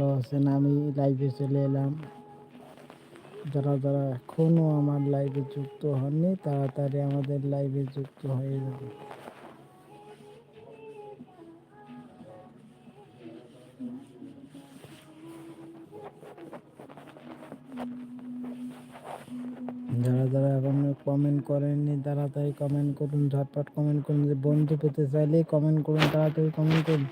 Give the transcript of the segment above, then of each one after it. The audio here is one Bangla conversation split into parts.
ভালো আছেন আমি লাইভে চলে এলাম। যারা যারা এখনও আমার লাইভে যুক্ত হননি, তাড়াতাড়ি আমাদের লাইভে যুক্ত হয়ে যাবে। যারা যারা এখন কমেন্ট করেননি, তাড়াতাড়ি কমেন্ট করুন, ঝটপট কমেন্ট করুন। যে বন্ধু পেতে চাইলেই কমেন্ট করুন, তাড়াতাড়ি কমেন্ট করুন।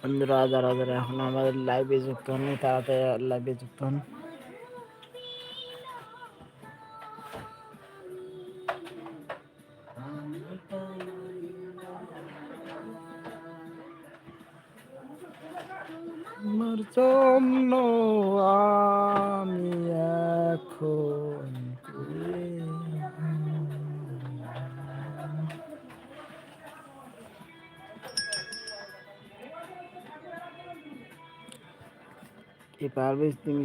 বন্ধুরা যারা যারা এখন আমাদের লাইভে যুক্ত হননি, তাড়াতাড়ি লাইভে যুক্ত হন। আমার জন্য আমি এখন পারবে তুমি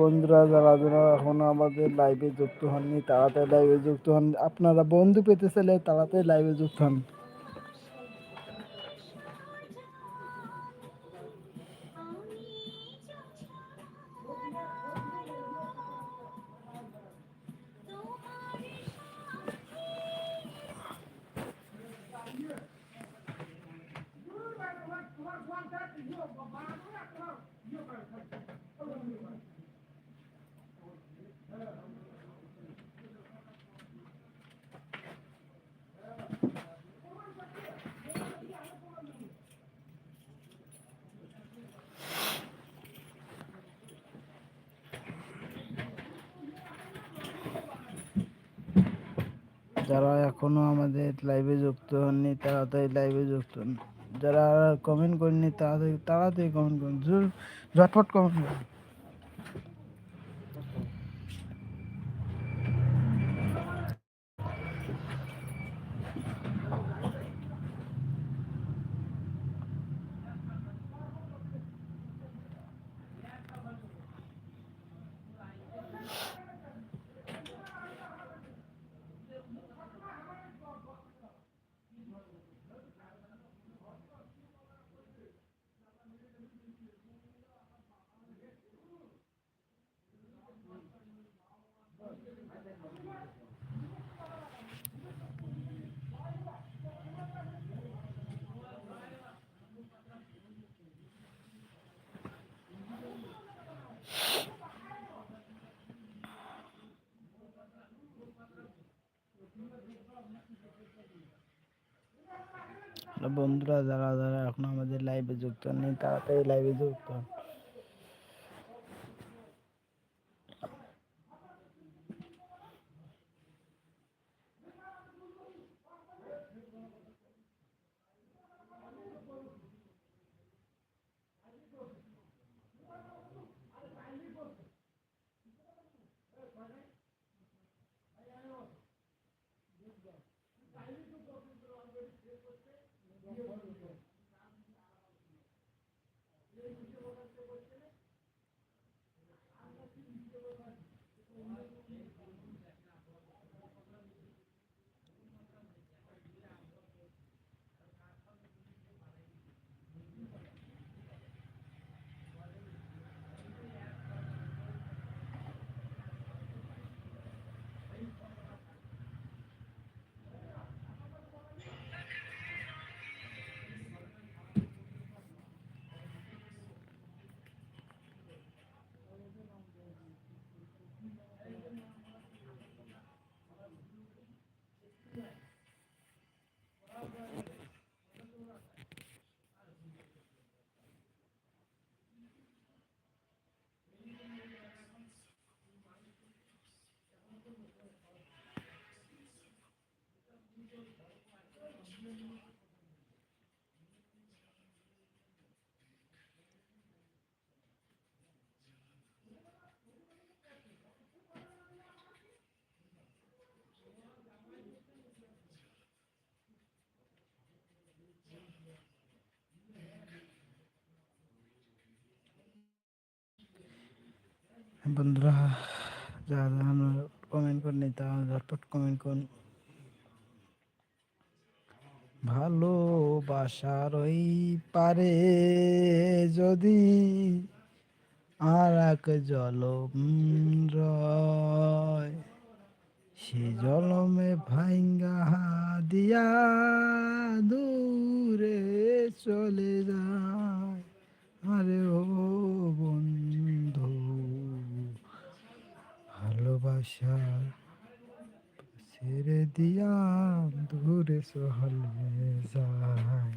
বন্ধুরা, যারা যারা এখনও আমাদের লাইভে যুক্ত হননি, তাড়াতাড়ি লাইভে যুক্ত হন। আপনারা বন্ধু পেতে চাইলে তাড়াতাড়ি লাইভে যুক্ত হন। যারা এখনও আমাদের লাইভে যুক্ত হননি তাড়াতাড়ি লাইভে যুক্ত যারা কমেন্ট করেননি তাড়াতাড়ি তাড়াতাড়ি কমেন্ট করুন। ঝটপট কমেন্ট করুন। বন্ধুরা যারা যারা এখন আমাদের লাইভে যুক্ত হননি তাড়াতাড়ি লাইভে যুক্ত হন। বন্ধুরা, যারা যারা কমেন্ট করেনি তারা ঝটপট কমেন্ট করুন। ভালোবাসার ওই পারে যদি আর এক জলম রয়, সে জলমে ভাইঙ্গা দিয়া দূরে চলে যায়। আরে ও বন্ধু ভালোবাসা ছেড়ে দিয়া দূরে চলে যায়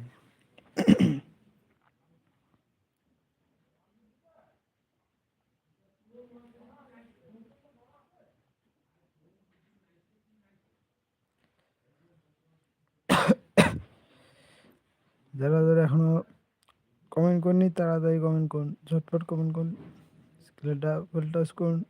যারা যারা এখনও কমেন্ট করনি তাড়াতাড়ি কমেন্ট করুন ঝটপট কমেন্ট করুন স্ক্রিনটা ফুল টাচ করুন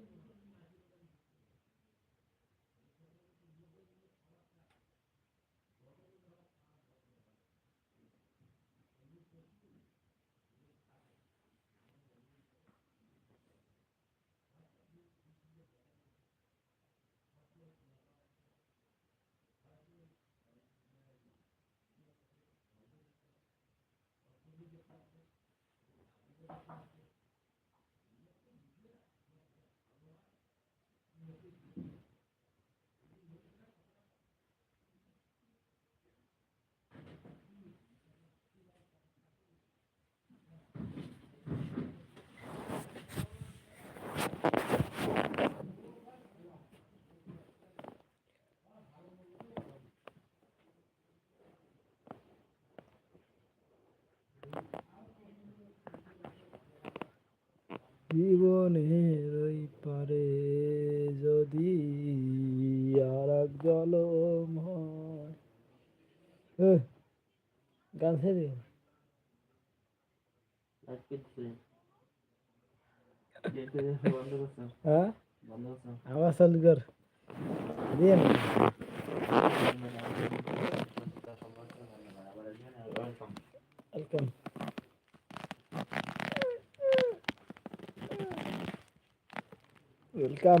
Mm-hmm. জীবনের ওই পারে যদি আর এক জলম হয়। এ, গান ছেড়ে দে। হ্যাঁ? আওয়াজ চালু কর। দিয়ে না। Welcome welcome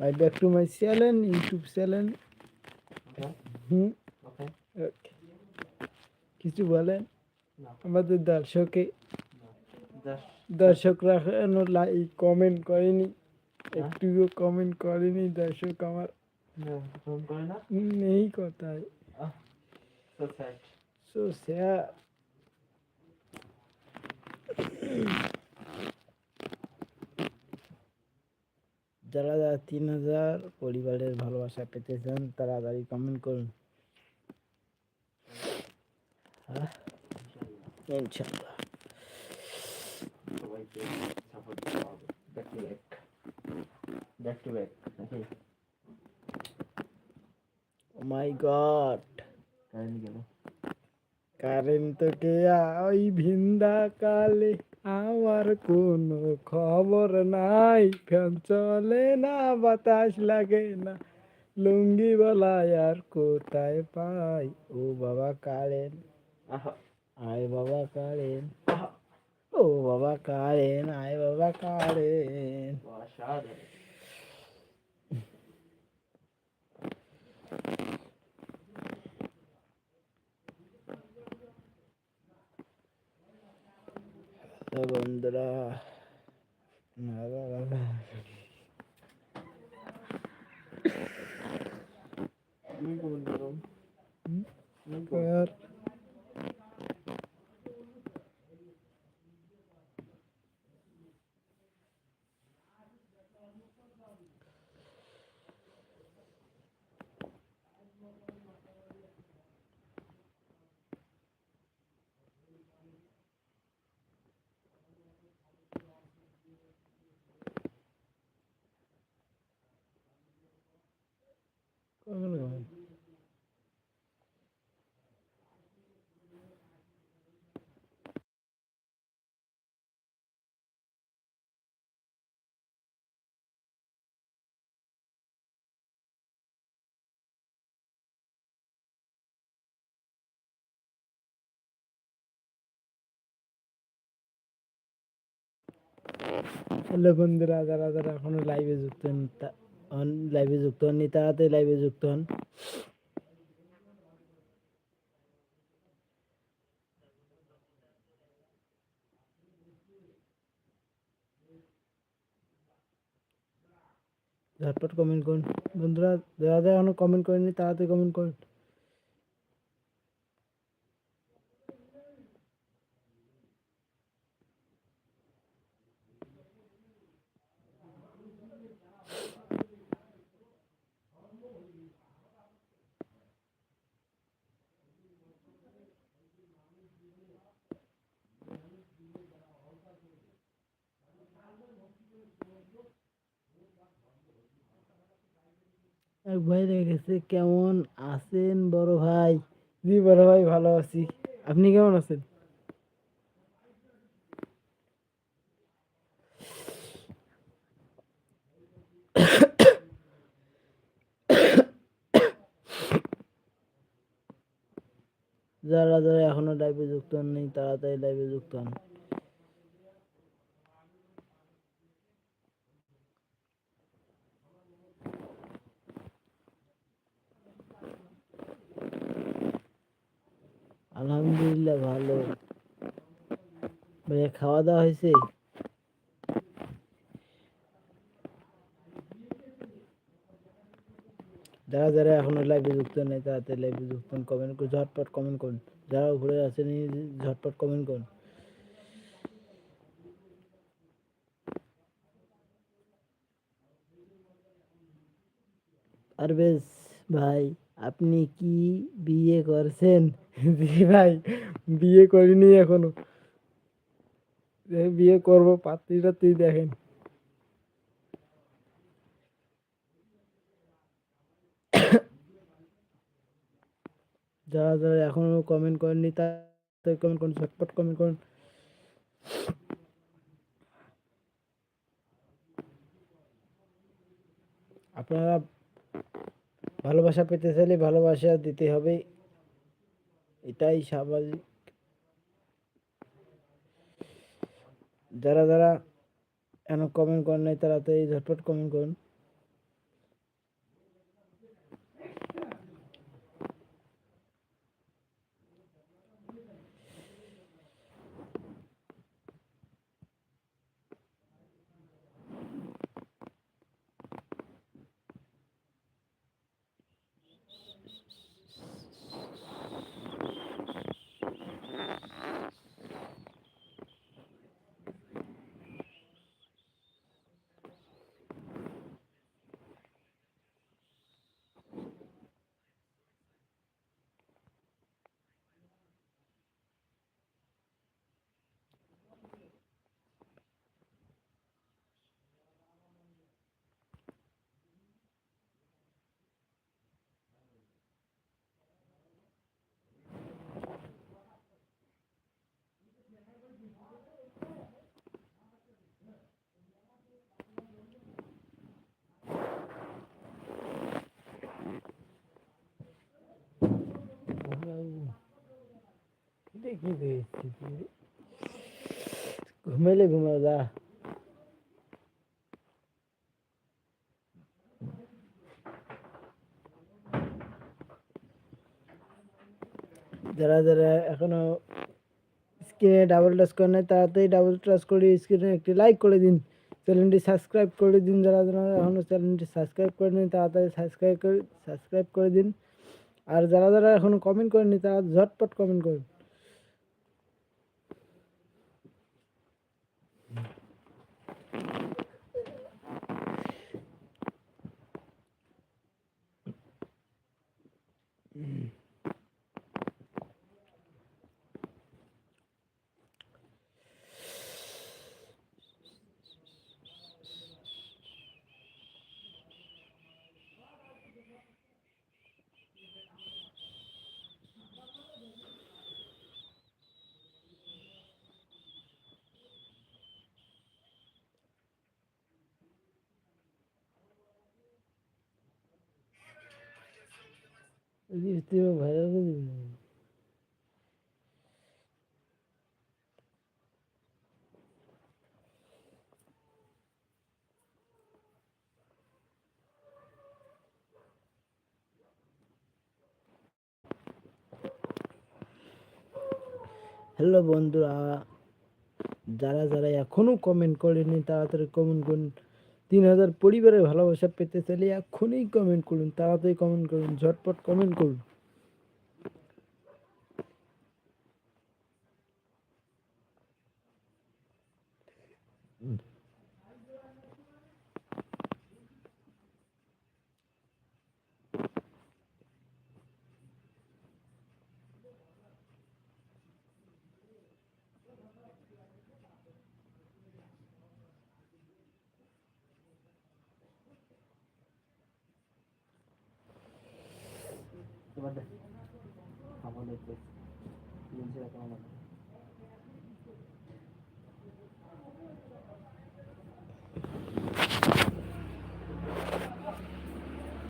my back to my channel YouTube channel hmm okay কিছু বলেন? আমাদের দর্শকে দর্শকরা এখনও লাইক কমেন্ট করেনি। একটুও কমেন্ট করেনি দর্শক আমার। নেই কথায় সো স্যার যারা যারা তিন হাজার পরিবারের ভালোবাসা পেতে চান তাড়াতাড়ি কমেন্ট করুন। ইনশাল্লাহ ও মাই গড কারেন্ট তো কে? ওই ভিন্দা কালে। আমার কোনো খবর নাই। ফ্যান চলে না বাতাস লাগে না। লুঙ্গি বলাই আর কোথায় পাই? ও বাবা কারেন। আয় বাবা কারেন। ও বাবা কারেন আয় বাবা কারেন। তো বন্ধুরা হ্যালো বন্ধুরা যারা যারা এখনও লাইভে যুক্ত হন লাইভে যুক্ত হননি তাড়াতাড়ি লাইভে যুক্ত হন ঝটপট কমেন্ট করুন। বন্ধুরা, যারা যারা এখনও কমেন্ট করেননি, তাড়াতাড়ি কমেন্ট করুন। এক ভাই রেখেছে কেমন আছেন বড় ভাই? জি বড় ভাই, ভালো আছি। আপনি কেমন আছেন? যারা যারা এখনও লাইভে যুক্ত নেই তাড়াতাড়ি লাইভে যুক্ত হন। আলহামদুলিল্লাহ, ভালো। ভাইয়া খাওয়া দাওয়া হয়েছে? যারা যারা এখনও লাইভে যুক্ত নেই তাড়াতাড়ি লাইভে যুক্ত কমেন্ট করুন, ঝটপট কমেন্ট করুন। যারা ঘুরে আসেন ঝটপট কমেন্ট করুন। পারভেজ ভাই। আপনি কি বিয়ে করছেন? জি ভাই, বিয়ে করিনি এখনও। এই বিয়ে করব, পাত্রীটা তুই দেখেন। যারা যারা এখনও কমেন্ট করেননি, তাদের কমেন্ট করুন, ঝটপট কমেন্ট করুন। আপনারা ভালোবাসা পেতে চাইলে ভালোবাসা দিতে হবে। এটাই স্বাভাবিক। যারা যারা এখন কমেন্ট করেন নাই, তারা তো এই ঝটপট কমেন্ট করুন। দেখি দেখছি ঘুমাইলে ঘুমাও, যা। যারা যারা এখনও স্ক্রিনে ডাবল টাচ করে নাই, তাড়াতাড়ি ডাবল টাচ করে স্ক্রিনে একটি লাইক করে দিন। চ্যানেলটি সাবস্ক্রাইব করে দিন। যারা যারা এখনও চ্যানেলটি সাবস্ক্রাইব করে নিন তাড়াতাড়ি সাবস্ক্রাইব করে সাবস্ক্রাইব করে দিন। আর যারা যারা এখনও কমেন্ট করেনি তারা ঝটপট কমেন্ট করুন। ইস্তেমা ভাইরাল করে হ্যালো বন্ধুরা যারা যারা এখনও কমেন্ট করেনি তাড়াতাড়ি কমেন্ট করুন তিন হাজার পরিবারের ভালোবাসা পেতে চাইলে এখনই কমেন্ট করুন, তাড়াতাড়ি কমেন্ট করুন, ঝটপট কমেন্ট করুন। এবার দেখ আমাদের তো জিনিসের কেমন